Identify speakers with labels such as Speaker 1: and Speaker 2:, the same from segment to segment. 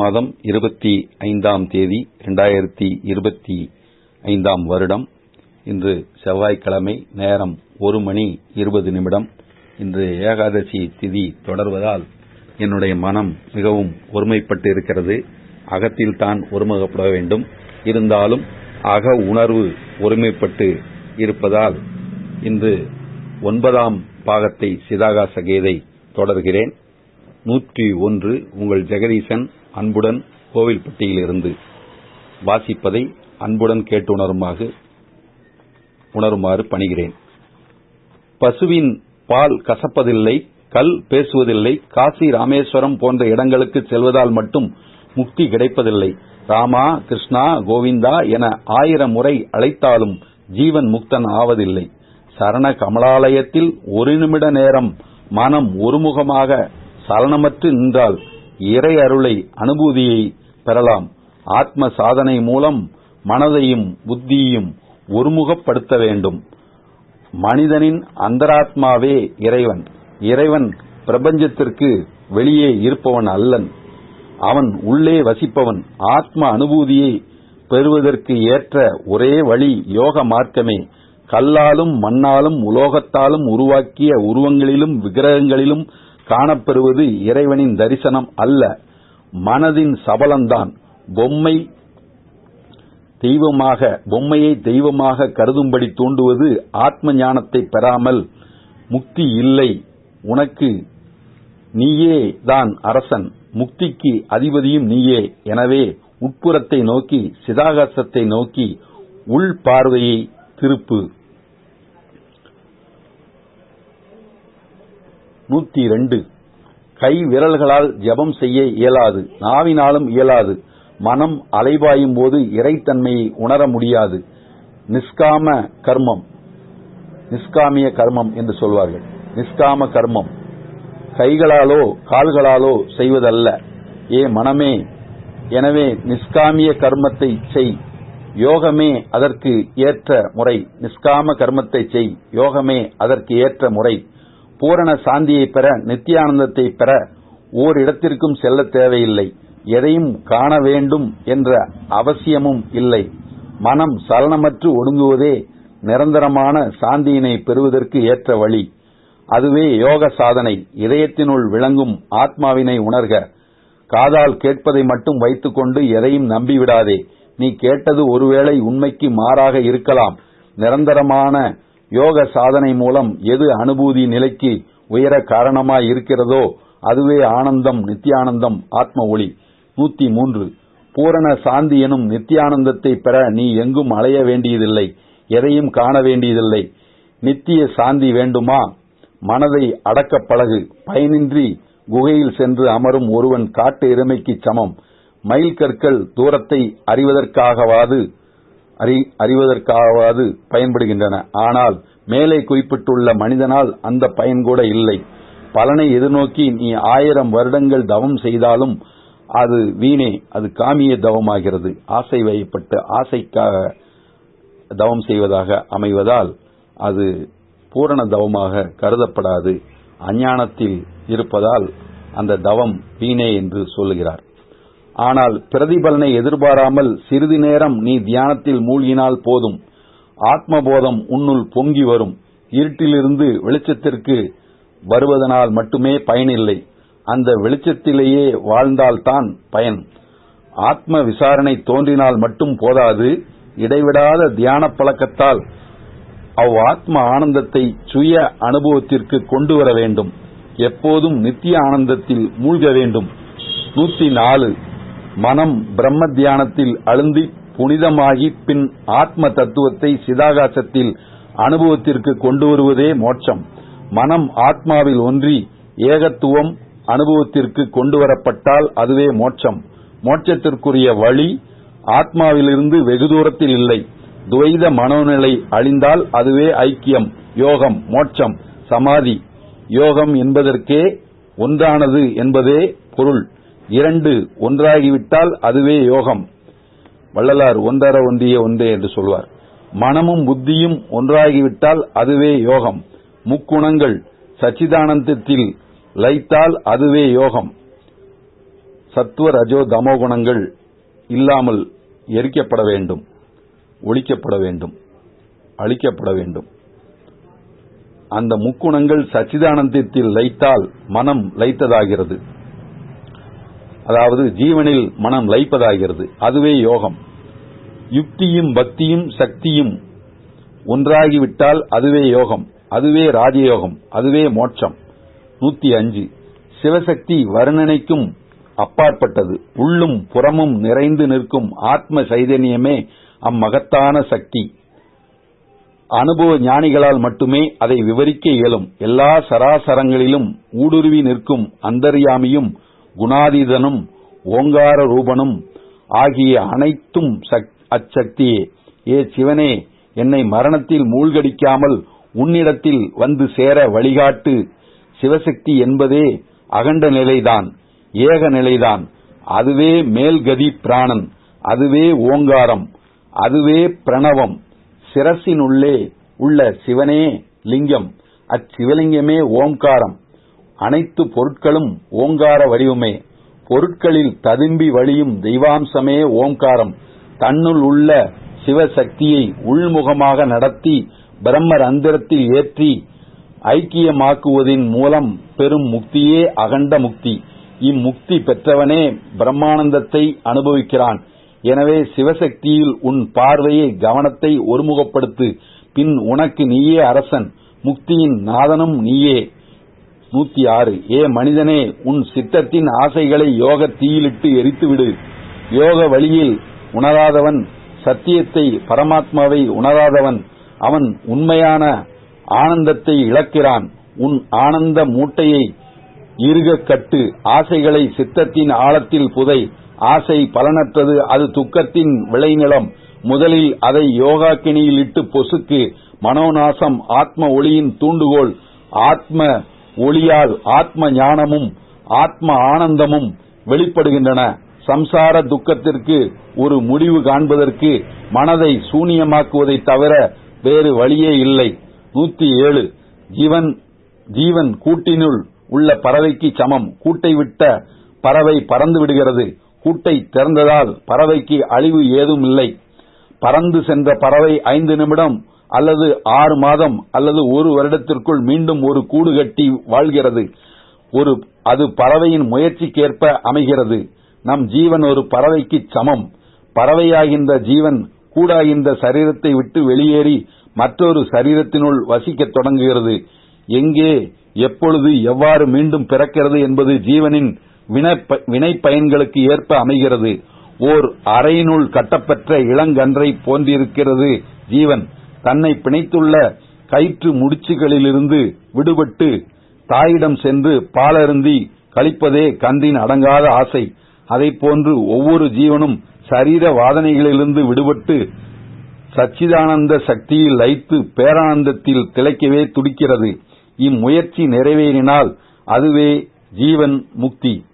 Speaker 1: மாதம் இருபத்தி ஐந்தாம் தேதி இரண்டாயிரத்தி இருபத்தி ஐந்தாம் வருடம். இன்று செவ்வாய்க்கிழமை நேரம் ஒரு மணி இருபது நிமிடம். இன்று ஏகாதசி திதி தொடர்வதால் என்னுடைய மனம் மிகவும் ஒருமைப்பட்டு இருக்கிறது அகத்தில் தான் ஒருமுகப்பட வேண்டும். இருந்தாலும் அக உணர்வு ஒருமைப்பட்டு இருப்பதால் இன்று ஒன்பதாம் பாகத்தை சிதாகாச கீதை தொடர்கிறேன். நூற்றி ஒன்று உங்கள் ஜெகதீசன் அன்புடன் கோவில்பட்டியிலிருந்து வாசிப்பதை அன்புடன் கேட்டு உணருமாக உணருமாறு பணிகிறேன். பசுவின் பால் கசப்பதில்லை கல் பேசுவதில்லை காசி ராமேஸ்வரம் போன்ற இடங்களுக்கு செல்வதால் மட்டும் முக்தி கிடைப்பதில்லை. ராமா கிருஷ்ணா கோவிந்தா என ஆயிரம் முறை அழைத்தாலும் ஜீவன் முக்தன் ஆவதில்லை. சரண கமலாலயத்தில் ஒரு நிமிட நேரம் மனம் ஒருமுகமாக சலனமற்று நின்றால் இறை அருளை அனுபூதியை பெறலாம். ஆத்ம சாதனை மூலம் மனதையும் புத்தியையும் ஒருமுகப்படுத்த வேண்டும். மனிதனின் அந்தராத்மாவே இறைவன். இறைவன் பிரபஞ்சத்திற்கு வெளியே இருப்பவன் அல்லன். அவன் உள்ளே வசிப்பவன். ஆத்ம அனுபூதியை பெறுவதற்கு ஏற்ற ஒரே வழி யோக மார்க்கமே. கல்லாலும் மண்ணாலும் உலோகத்தாலும் உருவாக்கிய உருவங்களிலும் விக்கிரகங்களிலும் காணப்பெறுவது இறைவனின் தரிசனம் அல்ல. மனதின் சபலம்தான். பொம்மை தெய்வமாக பொம்மையை தெய்வமாக கருதும்படி தூண்டுவது ஆத்ம ஞானத்தை பெறாமல் முக்தி இல்லை. உனக்கு நீயே தான் அரசன். முக்திக்கு அதிபதியும் நீயே. எனவே உட்புறத்தை நோக்கி சிதாகாசத்தை நோக்கி உள் பார்வையை திருப்பு. நூத்தி ரெண்டு கை விரல்களால் ஜபம் செய்ய இயலாது. நாவினாலும் இயலாது. மனம் அலைபாயும் போது இறைத்தன்மையை உணர முடியாது. நிஷ்காம கர்மம். நிஷ்காமிய கர்மம் என்று சொல்வார்கள். நிஷ்காம கர்மம். கைகளாலோ கால்களாலோ செய்வதல்ல. ஏ மனமே எனவே நிஷ்காமிய கர்மத்தை செய். யோகமே அதற்கு ஏற்ற முறை. நிஷ்காம கர்மத்தை செய். யோகமே அதற்கு ஏற்ற முறை. பூரண சாந்தியை பெற நித்தியானந்தத்தை பெற ஓர் இடத்திற்கும் செல்ல தேவையில்லை. எதையும் காண வேண்டும் என்ற அவசியமும் இல்லை. மனம் சலனமற்று ஒடுங்குவதே நிரந்தரமான சாந்தியினை பெறுவதற்கு ஏற்ற வழி. அதுவே யோக சாதனை. இதயத்தினுள் விளங்கும் ஆத்மாவினை உணர்க. காதால் கேட்பதை மட்டும் வைத்துக்கொண்டு எதையும் நம்பிவிடாதே. நீ கேட்டது ஒருவேளை உண்மைக்கு மாறாக இருக்கலாம். நிரந்தரமான யோக சாதனை மூலம் எது அனுபூதி நிலைக்கு உயர காரணமாய் இருக்கிறதோ அதுவே ஆனந்தம் நித்தியானந்தம் ஆத்ம ஒளி. நூத்தி மூன்று. பூரண சாந்தி எனும் நித்தியானந்தத்தை பெற நீ எங்கும் அலைய வேண்டியதில்லை எதையும் காண வேண்டியதில்லை. நித்திய சாந்தி வேண்டுமா? மனதை அடக்க பழகு. பயனின்றி குகையில் சென்று அமரும் ஒருவன் காட்டு எருமைக்கு சமம். மைல் கற்கள் தூரத்தை அறிவதற்காகவாது அறிவதற்காவது பயன்படுகின்றன. ஆனால் மேலே குறிப்பிட்டுள்ள மனிதனால் அந்த பயன் கூட இல்லை. பலனை எதிர்நோக்கி நீ ஆயிரம் வருடங்கள் தவம் செய்தாலும் அது வீணே அது காமிய தவமாகிறது. ஆசை வயப்பட்டு ஆசைக்காக தவம் செய்வதாக அமைவதால் அது பூரண தவமாக கருதப்படாது. அஞ்ஞானத்தில் இருப்பதால் அந்த தவம் வீணே என்று சொல்லுகிறார். ஆனால் பிரதிபலனை எதிர்பாராமல் சிறிது நேரம் நீ தியானத்தில் மூழ்கினால் போதும். ஆத்மபோதம் உன்னுள் பொங்கி வரும். இருட்டிலிருந்து வெளிச்சத்திற்கு வருவதனால் மட்டுமே பயனில்லை. அந்த வெளிச்சத்திலேயே வாழ்ந்தால்தான் பயன். ஆத்ம விசாரணை தோன்றினால் மட்டும் போதாது. இடைவிடாத தியான பழக்கத்தால் அவ் ஆத்ம ஆனந்தத்தை சுய அனுபவத்திற்கு கொண்டு வர வேண்டும். எப்போதும் நித்திய ஆனந்தத்தில் மூழ்க வேண்டும். நூத்தி நாலு. மனம் பிரம்ம தியானத்தில் அழுந்தி புனிதமாகி பின் ஆத்ம தத்துவத்தை சிதாகாசத்தில் அனுபவத்திற்கு கொண்டு வருவதே மோட்சம். மனம் ஆத்மாவில் ஒன்றி ஏகத்துவம் அனுபவத்திற்கு கொண்டு வரப்பட்டால் அதுவே மோட்சம். மோட்சத்திற்குரிய வழி ஆத்மாவிலிருந்து வெகு தூரத்தில் இல்லை. துவைத மனோநிலை அழிந்தால் அதுவே ஐக்கியம் யோகம் மோட்சம் சமாதி. யோகம் என்பதற்கே ஒன்றானது என்பதே பொருள். இரண்டு ஒன்றாகிவிட்டால் அதுவே யோகம். வள்ளலார் ஒன்றர ஒன்றிய ஒன்றே என்று சொல்வார். மனமும் புத்தியும் ஒன்றாகிவிட்டால் அதுவே யோகம். முக்குணங்கள் சச்சிதானந்தத்தில் லைத்தால் அதுவே யோகம். சத்துவ ரஜோ தமோ குணங்கள் இல்லாமல் எரிக்கப்பட வேண்டும் ஒழிக்கப்பட வேண்டும் அழிக்கப்பட வேண்டும். அந்த முக்குணங்கள் சச்சிதானந்தத்தில் லைத்தால் மனம் லைத்ததாகிறது அதாவது ஜீவனில் மனம் லைப்பதாகிறது. அதுவே யோகம். யுக்தியும் பக்தியும் சக்தியும் ஒன்றாகிவிட்டால் அதுவே யோகம். அதுவே ராஜயோகம். அதுவே மோட்சம். நூத்தி அஞ்சு. சிவசக்தி வர்ணனைக்கும் அப்பாற்பட்டது. உள்ளும் புறமும் நிறைந்து நிற்கும் ஆத்ம சைதன்யமே அம்மகத்தான சக்தி. அனுபவ ஞானிகளால் மட்டுமே அதை விவரிக்க இயலும். எல்லா சராசரங்களிலும் ஊடுருவி நிற்கும் அந்தர்யாமியும் குணாதீதனும் ஓங்கார ரூபனும் ஆகிய அனைத்தும் அச்சக்தியே. ஏ சிவனே என்னை மரணத்தில் மூழ்கடிக்காமல் உன்னிடத்தில் வந்து சேர வழிகாட்டு. சிவசக்தி என்பதே அகண்ட நிலைதான் ஏக நிலைதான். அதுவே மேல்கதி பிராணன் அதுவே ஓங்காரம் அதுவே பிரணவம். சிரசினுள்ளே உள்ள சிவனே லிங்கம் அச்சிவலிங்கமே ஓம்காரம். அனைத்து பொருட்களும் ஓங்கார வடிவமே. பொருட்களில் ததும்பி வழியும் தெய்வாம்சமே ஓங்காரம் தன்னுள் உள்ள சிவசக்தியை உள்முகமாக நடத்தி பிரம்மர் அந்திரத்தில் ஏற்றி ஐக்கியமாக்குவதின் மூலம் பெரும் முக்தியே அகண்ட முக்தி. இம்முக்தி பெற்றவனே பிரம்மானந்தத்தை அனுபவிக்கிறான். எனவே சிவசக்தியில் உன் பார்வையை கவனத்தை ஒருமுகப்படுத்து. பின் உனக்கு நீயே அரசன். முக்தியின் நாதனும் நீயே. நூத்தி ஆறு ஏ மனிதனே உன் சித்தத்தின் ஆசைகளை யோக தீயிலிட்டு எரித்துவிடு. யோக வழியில் உணராதவன் சத்தியத்தை பரமாத்மாவை உணராதவன் அவன் உண்மையான ஆனந்தத்தை இழக்கிறான். உன் ஆனந்த மூட்டையை இருக கட்டு. ஆசைகளை சித்தத்தின் ஆழத்தில் புதை. ஆசை பலனற்றது அது துக்கத்தின் விளைநிலம். முதலில் அதை யோகாக்கினியில் இட்டு பொசுக்கு. மனோநாசம் ஆத்ம ஒளியின் தூண்டுகோல் ஆத்ம ஒளியால் ஆத்ம ஞானமும் ஆத்ம ஆனந்தமும் வெளிப்படுகின்றன. சம்சார துக்கத்திற்கு ஒரு முடிவு காண்பதற்கு மனதை சூனியமாக்குவதை தவிர வேறு வழியே இல்லை. நூத்தி ஏழு. ஜீவன் ஜீவன் கூட்டினுள் உள்ள பறவைக்கு சமம். கூட்டை விட்ட பறவை பறந்து விடுகிறது. கூட்டை திறந்ததால் பறவைக்கு அழிவு ஏதும் இல்லை. பறந்து சென்ற பறவை ஐந்து நிமிடம் அல்லது ஆறு மாதம் அல்லது ஒரு வருடத்திற்குள் மீண்டும் ஒரு கூடு கட்டி வாழ்கிறது. ஒரு அது பறவையின் முயற்சிக்கேற்ப அமைகிறது. நம் ஜீவன் ஒரு பறவைக்கு சமம். பறவையாகின்ற ஜீவன் கூடாகின்ற சரீரத்தை விட்டு வெளியேறி மற்றொரு சரீரத்தினுள் வசிக்கத் தொடங்குகிறது. எங்கே எப்பொழுது எவ்வாறு மீண்டும் பிறக்கிறது என்பது ஜீவனின் வினை பயன்களுக்கு ஏற்ப அமைகிறது. ஓர் அறையினுள் கட்டப்பெற்ற இளங்கன்றை போன்றிருக்கிறது ஜீவன். தன்னை பிணைத்துள்ள கயிற்று முடிச்சுகளிலிருந்து விடுபட்டு தாயிடம் சென்று பாலருந்தி கழிப்பதே கன்றின் அடங்காத ஆசை. போன்று ஒவ்வொரு ஜீவனும் சரீர வாதனைகளிலிருந்து விடுபட்டு சச்சிதானந்த சக்தியில் லைத்து பேரானந்தத்தில் திளைக்கவே துடிக்கிறது. இம்முயற்சி நிறைவேறினால் அதுவே ஜீவன் முக்தி.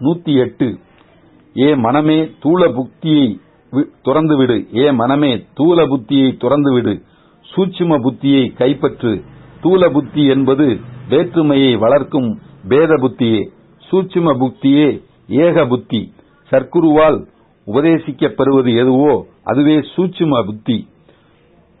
Speaker 1: நூத்தி எட்டு. ஏ மனமே தூள புக்தியை துறந்துவிடு. ஏ மனமே தூல புத்தியை துறந்துவிடு. சூட்சும புத்தியை கைப்பற்று. தூல புத்தி என்பது வேற்றுமையை வளர்க்கும் பேத புத்தியே. சூட்சும புத்தியே ஏக புத்தி. சர்க்குருவால் உபதேசிக்கப்பெறுவது எதுவோ அதுவே சூட்சும புத்தி.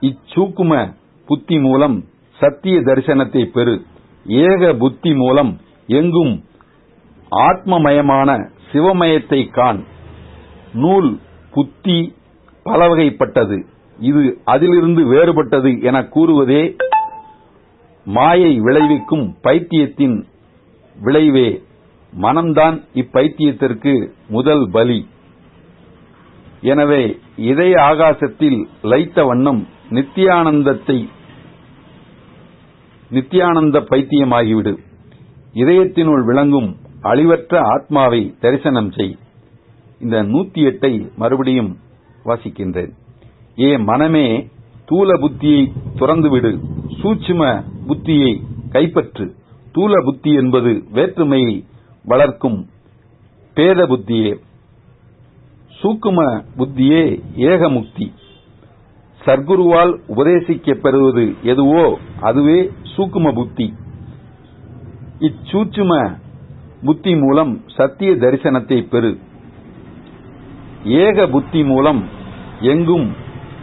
Speaker 1: இச்சூக்கும புத்தி மூலம் சத்திய தரிசனத்தை பெறு. ஏக புத்தி மூலம் எங்கும் ஆத்மமயமான சிவமயத்தை காண். நூல் புத்தி பலவகைப்பட்டது. இது அதிலிருந்து வேறுபட்டது என கூறுவதே மாயை விளைவிக்கும் பைத்தியத்தின் விளைவே. மனம்தான் இப்பைத்தியத்திற்கு முதல் பலி. எனவே இதய ஆகாசத்தில் லைத்த வண்ணம் நித்தியானந்தத்தை நித்தியானந்த பைத்தியமாகிவிடு. இதயத்தினுள் விளங்கும் அழிவற்ற ஆத்மாவை தரிசனம் செய். இந்த நூத்தி எட்டை மறுபடியும் வாசிக்கின்றேன். ஏ மனமே தூல புத்தியை துறந்துவிடு சூட்சும புத்தியை கைப்பற்று. தூல புத்தி என்பது வேற்றுமையை வளர்க்கும் பேத புத்தியே. சூக்கும புத்தியே ஏகமுக்தி சர்க்குருவால் உபதேசிக்கப் பெறுவது எதுவோ அதுவே சூக்கும புத்தி. இச்சூச்சும புத்தி மூலம் சத்திய தரிசனத்தை பெறு. ஏக புத்தி மூலம் எங்கும்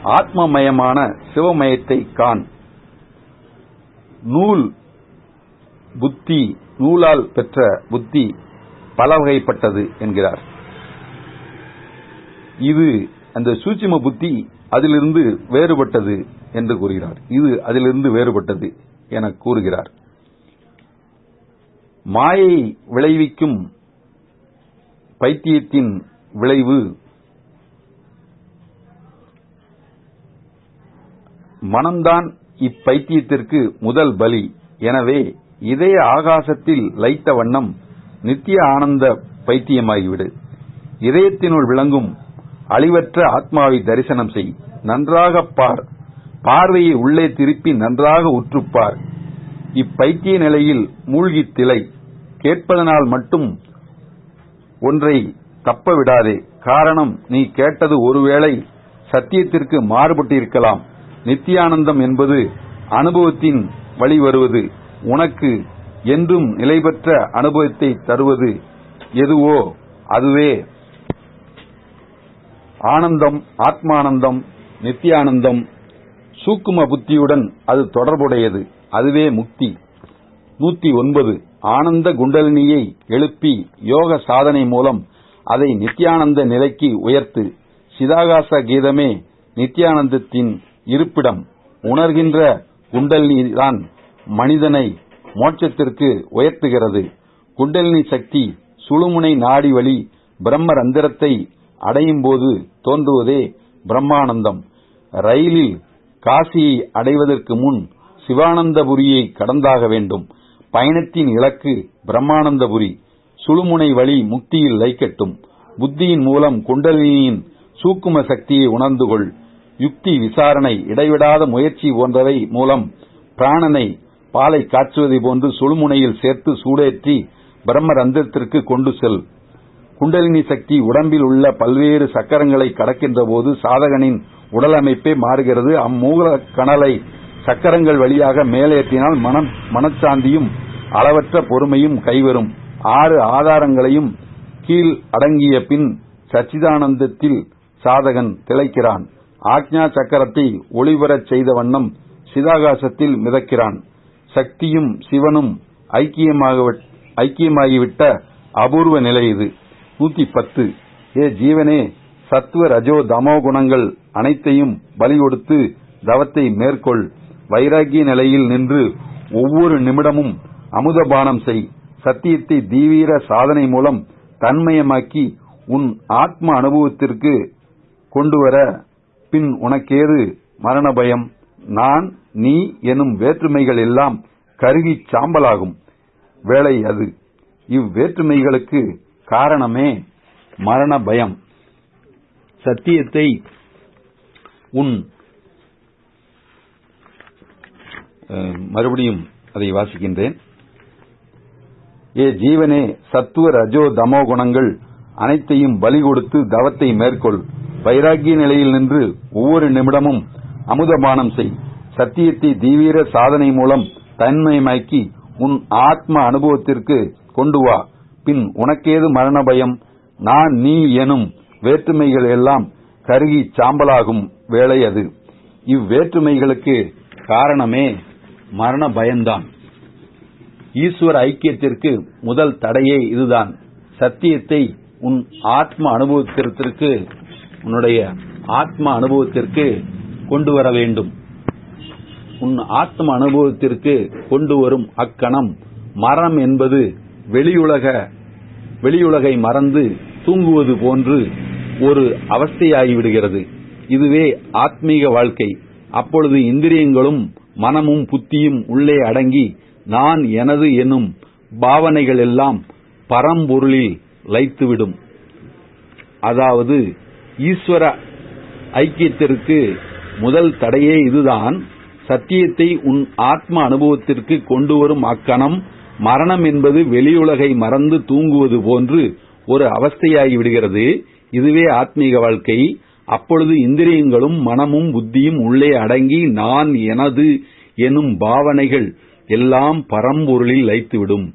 Speaker 1: ஆத்மமயமான சிவமயத்தை காண். நூல் புத்தி நூலால் பெற்ற புத்தி பல வகைப்பட்டது என்கிறார். இது அந்த சூட்சும புத்தி அதிலிருந்து வேறுபட்டது என்று கூறுகிறார். இது அதிலிருந்து வேறுபட்டது என கூறுகிறார். மாயை விளைவிக்கும் பைத்தியத்தின் விளைவு மனம்தான் இப்பைத்தியத்திற்கு முதல் பலி. எனவே இதய ஆகாசத்தில் லைத்த வண்ணம் நித்திய ஆனந்த பைத்தியமாகிவிடு. இதயத்தினுள் விளங்கும் அழிவற்ற ஆத்மாவை தரிசனம் செய். நன்றாக பார். பார்வையை உள்ளே திருப்பி நன்றாக உற்றுப்பார் இப்பைத்திய நிலையில் மூழ்கித் திளை கேட்பதனால் மட்டும் ஒன்றை தப்ப விடாதே. காரணம் நீ கேட்டது ஒருவேளை சத்தியத்திற்கு மாறுபட்டிருக்கலாம். நித்தியானந்தம் என்பது அனுபவத்தின் வழி வருவது. உனக்கு என்றும் நிலைபெற்ற அனுபவத்தை தருவது எதுவோ அதுவே. ஆனந்தம் ஆத்மானந்தம் நித்தியானந்தம் சூக்கும புத்தியுடன் அது தொடர்புடையது. அதுவே முக்தி. நூத்தி ஒன்பது. ஆனந்த குண்டலினியை எழுப்பி யோக சாதனை மூலம் அதை நித்தியானந்த நிலைக்கு உயர்த்து. சிதாகாச கீதமே நித்தியானந்தத்தின் இருப்பிடம் உணர்கின்ற குண்டலினிதான் மனிதனை மோட்சத்திற்கு உயர்த்துகிறது. குண்டலினி சக்தி சுழுமுனை நாடி வழி பிரம்ம ரந்திரத்தை அடையும் போது தோன்றுவதே பிரம்மானந்தம். ரயிலில் காசியை அடைவதற்கு முன் சிவானந்தபுரியை கடந்தாக வேண்டும். பயணத்தின் இலக்கு பிரம்மானந்தபுரி. சுழுமுனை வழி முக்தியில் லைக்கட்டும். புத்தியின் மூலம் குண்டலினியின் சூக்கும சக்தியை உணர்ந்து கொள். யுக்தி விசாரணை இடைவிடாத முயற்சி போன்றவை மூலம் பிராணனை பாலை காற்றுவதை போன்று சுழுமுனையில் சேர்த்து சூடேற்றி பிரம்ம ரந்திரத்திற்கு கொண்டு செல். குண்டலினி சக்தி உடம்பில் உள்ள பல்வேறு சக்கரங்களை கடக்கின்ற போது சாதகனின் உடலமைப்பே மாறுகிறது. அம்மூல கணலை சக்கரங்கள் வழியாக மேலேற்றினால் மனம் மனச்சாந்தியும் அளவற்ற பொறுமையும் கைவரும். ஆறு ஆதாரங்களையும் கீழ் அடங்கிய பின் சச்சிதானந்தத்தில் சாதகன் திளைக்கிறான். ஆக்ஞா சக்கரத்தை ஒளிவரச் செய்த வண்ணம் சிதாகாசத்தில் மிதக்கிறான். சக்தியும் சிவனும் ஐக்கியமாகிவிட்ட அபூர்வ நிலை இது. நூத்தி பத்து. ஏ ஜீவனே சத்துவ ரஜோ தமோ குணங்கள் அனைத்தையும் பலி கொடுத்து தவத்தை மேற்கொள். வைராகிய நிலையில் நின்று ஒவ்வொரு நிமிடமும் அமுதபானம் செய். சத்தியத்தை தீவிர சாதனை மூலம் தன்மயமாக்கி உன் ஆத்ம அனுபவத்திற்கு கொண்டுவர பின் உனக்கேது மரண பயம் நான் நீ எனும் வேற்றுமைகள் எல்லாம் கருகி சாம்பலாகும். வேலை அது இவ்வேற்றுமைகளுக்கு காரணமே மரண பயம் சத்தியத்தை உன் மறுபடியும் அதை வாசிக்கின்றேன். ஏ ஜீவனே சத்துவ ரஜோ தமோ குணங்கள் அனைத்தையும் பலி கொடுத்து தவத்தை மேற்கொள். வைராகிய நிலையில் நின்று ஒவ்வொரு நிமிடமும் அமுதபானம் செய். சத்தியத்தை தீவிர சாதனை மூலம் தன்மயமாக்கி உன் ஆத்ம அனுபவத்திற்கு கொண்டு வா. பின் உனக்கேது மரண பயம் நான் நீ எனும் வேற்றுமைகள் எல்லாம் கருகி சாம்பலாகும் வேலை அது. இவ்வேற்றுமைகளுக்கு காரணமே மரண பயம்தான் ஈஸ்வர ஐக்கியத்திற்கு முதல் தடையே இதுதான். சத்தியத்தை உன் ஆத்ம அனுபவத்திற்கு உன்னுடைய ஆத்ம அனுபவத்திற்கு கொண்டு வர வேண்டும். உன் ஆத்ம அனுபவத்திற்கு கொண்டு வரும் அக்கணம் மரணம் என்பது வெளியுலக வெளியுலகை மறந்து தூங்குவது போன்று ஒரு அவஸ்தையாகிவிடுகிறது. இதுவே ஆத்மீக வாழ்க்கை. அப்பொழுது இந்திரியங்களும் மனமும் புத்தியும் உள்ளே அடங்கி நான் எனது எனும் பாவனைகள் எல்லாம் பரம்பொருளில் லைத்துவிடும். அதாவது ஈஸ்வர ஐக்கியத்திற்கு முதல் தடையே இதுதான். சத்தியத்தை உன் ஆத்ம அனுபவத்திற்கு கொண்டு வரும் அக்கணம் மரணம் என்பது வெளியுலகை மறந்து தூங்குவது போன்று ஒரு அவஸ்தையாகி விடுகிறது. இதுவே ஆத்மீக வாழ்க்கை. அப்பொழுது இந்திரியங்களும் மனமும் புத்தியும் உள்ளே அடங்கி நான் எனது எனும் பாவனைகள் எல்லாம் பரம்பொருளில் லைத்துவிடும்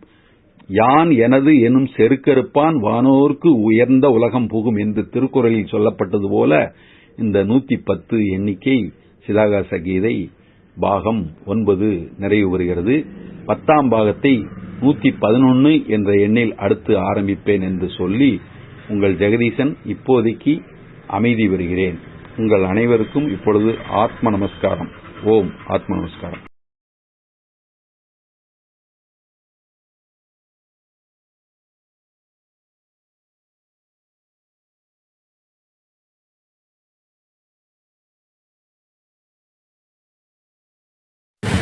Speaker 1: யான் எனது எனும் செருக்கெருப்பான் வானோர்க்கு உயர்ந்த உலகம் புகும் என்று திருக்குறளில் சொல்லப்பட்டது போல இந்த நூத்தி பத்து எண்ணிக்கை சிதாகாச கீதை பாகம் ஒன்பது நிறைவு பெறுகிறது பத்தாம் பாகத்தை நூத்தி பதினொன்னு என்ற எண்ணில் அடுத்து ஆரம்பிப்பேன் என்று சொல்லி உங்கள் ஜெகதீசன் இப்போதைக்கு அமைதி பெறுகிறேன். உங்கள் அனைவருக்கும் இப்பொழுது ஆத்ம நமஸ்காரம். ஓம் ஆத்ம நமஸ்காரம்.